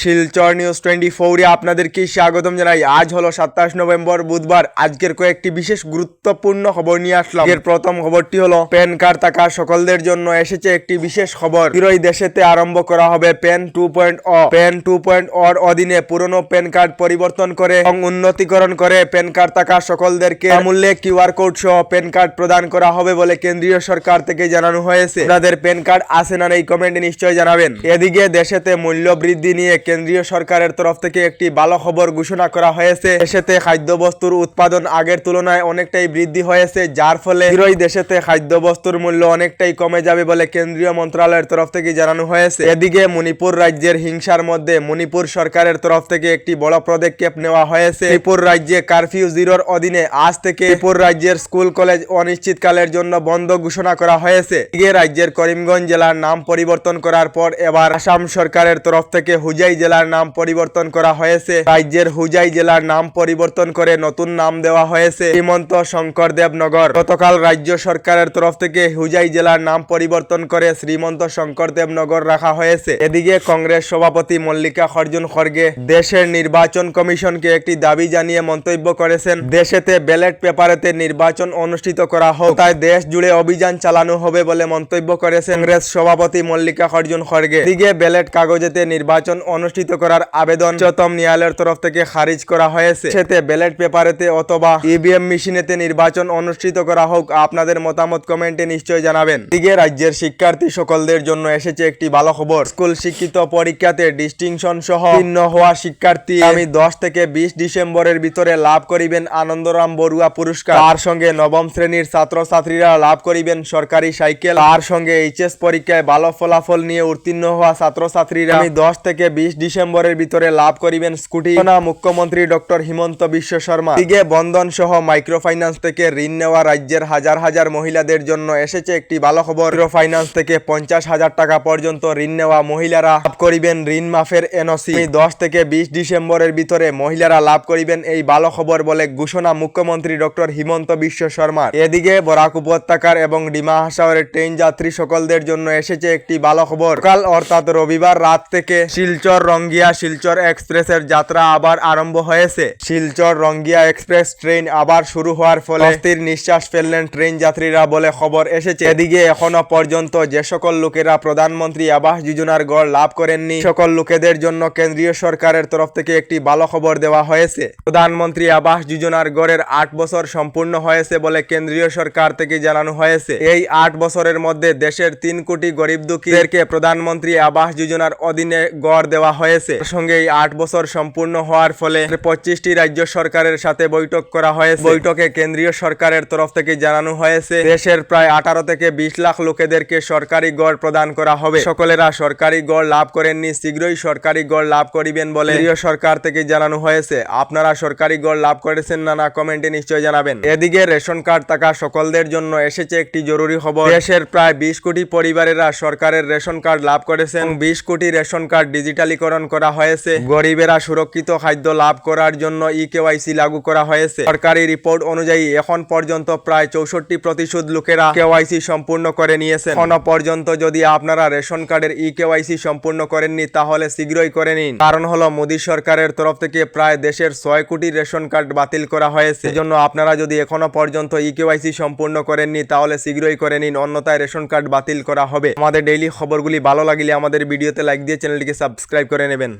Silchar news twenty ফোরে আপনাদেরকে স্বাগতম জানাই। আজ হলো সাতাশ নভেম্বর, বুধবার। আজকের কয়েকটি বিশেষ গুরুত্বপূর্ণ খবর নিয়ে আসলাম। এর প্রথম খবরটি হলো, প্যান কার্ড থাকা সকলদের জন্য এসেছে একটি বিশেষ খবর। হিরোই দেশেতে আরম্ভ করা হবে প্যান টু পয়েন্ট ও। প্যান টু পয়েন্ট ওর অধীনে পুরনো প্যান কার্ড পরিবর্তন করে এবং উন্নতিকরণ করে প্যান কার্ড থাকা সকলদেরকে মূল্যে কিউআর কোড সহ প্যান কার্ড প্রদান করা হবে বলে কেন্দ্রীয় সরকার থেকে জানানো হয়েছে। আপনাদের প্যান কার্ড আছে না এই কমেন্টে নিশ্চয় জানাবেন। এদিকে দেশেতে মূল্য বৃদ্ধি নিয়ে কেন্দ্রীয় সরকারের তরফ থেকে একটি ভালো খবর ঘোষণা করা হয়েছে। দেশেতে খাদ্যবস্তুর উৎপাদন আগের তুলনায় অনেকটাই বৃদ্ধি হয়েছে, যার ফলে শীঘ্রই দেশেতে খাদ্যবস্তুর মূল্য অনেকটাই কমে যাবে বলে কেন্দ্রীয় মন্ত্রণালয়ের তরফ থেকে জানানো হয়েছে। এদিকে মণিপুর রাজ্যের হিংসার মধ্যে মণিপুর সরকারের তরফ থেকে একটি বড় পদক্ষেপ নেওয়া হয়েছে। ত্রিপুর রাজ্যে কারফিউ জিরোর অধীনে আজ থেকে ত্রিপুর রাজ্যের স্কুল, কলেজ অনিশ্চিতকালের জন্য বন্ধ ঘোষণা করা হয়েছে। এদিকে রাজ্যের করিমগঞ্জ জেলার নাম পরিবর্তন করার পর এবার আসাম সরকারের তরফ থেকে হুজাই জেলার নাম পরিবর্তন করা হয়েছে। রাজ্যের হুজাই জেলার নাম পরিবর্তন করে নতুন নাম দেওয়া হয়েছে শ্রীমন্ত শঙ্করদেব নগর গতকাল রাজ্য সরকারের তরফ থেকে হুজাই জেলার নাম পরিবর্তন করে শ্রীমন্ত শঙ্করদেব নগর রাখা হয়েছে। এদিকে কংগ্রেস সভাপতি মল্লিকা অর্জুন খড়গে দেশের নির্বাচন কমিশনকে একটি দাবি জানিয়ে মন্তব্য করেছেন, দেশেতে ব্যালট পেপারেতে নির্বাচন অনুষ্ঠিত করা হোক, তাই দেশ জুড়ে অভিযান চালানো হবে বলে মন্তব্য করেছেন কংগ্রেস সভাপতি মল্লিকা অর্জুন খড়গে। এদিকে ব্যালট কাগজেতে নির্বাচন অনুষ্ঠিত করার আবেদন উচ্চতম ন্যায়ালয়ের তরফ থেকে খারিজ করা হয়েছে। সেতে ব্যালট পেপারেতে অথবা ইভিএম মেশিনেতে নির্বাচন অনুষ্ঠিত করা হোক, আপনাদের মতামত কমেন্টে নিশ্চয় জানাবেন। এদিকে রাজ্যের শিক্ষার্থী সকলদের জন্য এসেছে একটি ভালো খবর। স্কুল শিক্ষিত পরীক্ষাতে ডিস্টিংশন সহ ভিন্ন হওয়া শিক্ষার্থী আমি দশ থেকে বিশ ডিসেম্বরের ভিতরে লাভ করিবেন আনন্দরাম বড়ুয়া পুরস্কার। তার সঙ্গে নবম শ্রেণির ছাত্রছাত্রীরা লাভ করিবেন সরকারি সাইকেল। তার সঙ্গে এইচএস পরীক্ষায় ভালো ফলাফল নিয়ে উত্তীর্ণ হওয়া ছাত্রছাত্রীরা আমি দশ থেকে বিশ ডিসেম্বরের ভিতরে লাভ করিবেন স্কুটি। মুখ্যমন্ত্রী ডক্টর হিমন্ত বিশ্ব শর্মা। দিকে বন্ধন সহ মাইক্রো ফাইন্যান্স থেকে ঋণ নেওয়া রাজ্যের হাজার হাজার মহিলাদের জন্য এসেছে একটি ভালো খবর ফাইন্যান্স থেকে পঞ্চাশ হাজার টাকা পর্যন্ত ঋণ নেওয়া মহিলারা লাভ করিবেন ঋণ মাফের এনওসি। দশ থেকে বিশ ডিসেম্বরের ভিতরে মহিলারা লাভ করিবেন এই ভালো খবর বলে ঘোষণা মুখ্যমন্ত্রী ডক্টর হিমন্ত বিশ্ব শর্মার এদিকে বরাক উপত্যকার এবং ডিমা হাসাওয়ারের ট্রেন যাত্রী সকলদের জন্য এসেছে একটি ভালো খবর কাল অর্থাৎ রবিবার রাত থেকে শিলচর রঙ্গিয়া শিলচর এক্সপ্রেসের যাত্রা আবার আরম্ভ হয়েছে। শিলচর রঙ্গিয়া এক্সপ্রেস ট্রেন আবার শুরু হওয়ার ফলে অস্থির নিঃশ্বাস ফেললেন ট্রেন যাত্রীরা বলে খবর এসেছে। এদিকে এখনও পর্যন্ত যে সকল লোকেরা প্রধানমন্ত্রী আবাস যোজনার গড় লাভ করেননি সকল লোকেদের জন্য কেন্দ্রীয় সরকারের তরফ থেকে একটি ভালো খবর দেওয়া হয়েছে। প্রধানমন্ত্রী আবাস যোজনার গড়ের আট বছর সম্পূর্ণ হয়েছে বলে কেন্দ্রীয় সরকার থেকে জানানো হয়েছে। এই আট বছরের মধ্যে দেশের তিন কোটি গরিব দুঃখীদেরকে প্রধানমন্ত্রী আবাস যোজনার অধীনে গড় দেওয়া হয়েছে। সঙ্গে এই আট বছর সম্পূর্ণ হওয়ার ফলে পঁচিশটি রাজ্য সরকারের সাথে বৈঠক করা হয়েছে। বৈঠকে কেন্দ্রীয় সরকারের তরফ থেকে জানানো হয়েছে, দেশের প্রায় আঠারো থেকে বিশ লাখ লোকেদেরকে সরকারি গড় প্রদান করা হবে। সকলেরা সরকারি গড় লাভ করেননি, শীঘ্রই সরকারি গড় লাভ করিবেন বলে কেন্দ্রীয় সরকার থেকে জানানো হয়েছে। আপনারা সরকারি গড় লাভ করেছেন না না কমেন্টে নিশ্চয় জানাবেন। এদিকে রেশন কার্ড থাকা সকলদের জন্য এসেছে একটি জরুরি খবর। দেশের প্রায় বিশ কোটি পরিবারেরা সরকারের রেশন কার্ড লাভ করেছেন। বিশ কোটি রেশন কার্ড ডিজিটালীকরণ করা হয়েছে। গরিবেরা সুরক্ষিত খাদ্য লাভ করার জন্য ই কেওয়াইসি লাগু করা হয়েছে। সরকারি রিপোর্ট অনুযায়ী এখন পর্যন্ত প্রায় চৌষট্টি প্রতিশত লোকেরা কেওয়াইসি সম্পূর্ণ করে নিয়েছেন। এখনও পর্যন্ত যদি আপনারা রেশন কার্ডের ই কেওয়াইসি সম্পূর্ণ করেননি, তাহলে শীঘ্রই করে নিন। কারণ হলো মোদী সরকারের তরফ থেকে প্রায় দেশের ছয় কোটি রেশন কার্ড বাতিল করা হয়েছে। এজন্য আপনারা যদি এখনও পর্যন্ত ই কেওয়াইসি সম্পূর্ণ করেননি, তাহলে শীঘ্রই করে নিন। অন্যথায় রেশন কার্ড বাতিল করা হবে। আমাদের ডেইলি খবরগুলি ভালো লাগলে আমাদের ভিডিওতে লাইক দিয়ে চ্যানেলটিকে সাবস্ক্রাইব করে নেবেন।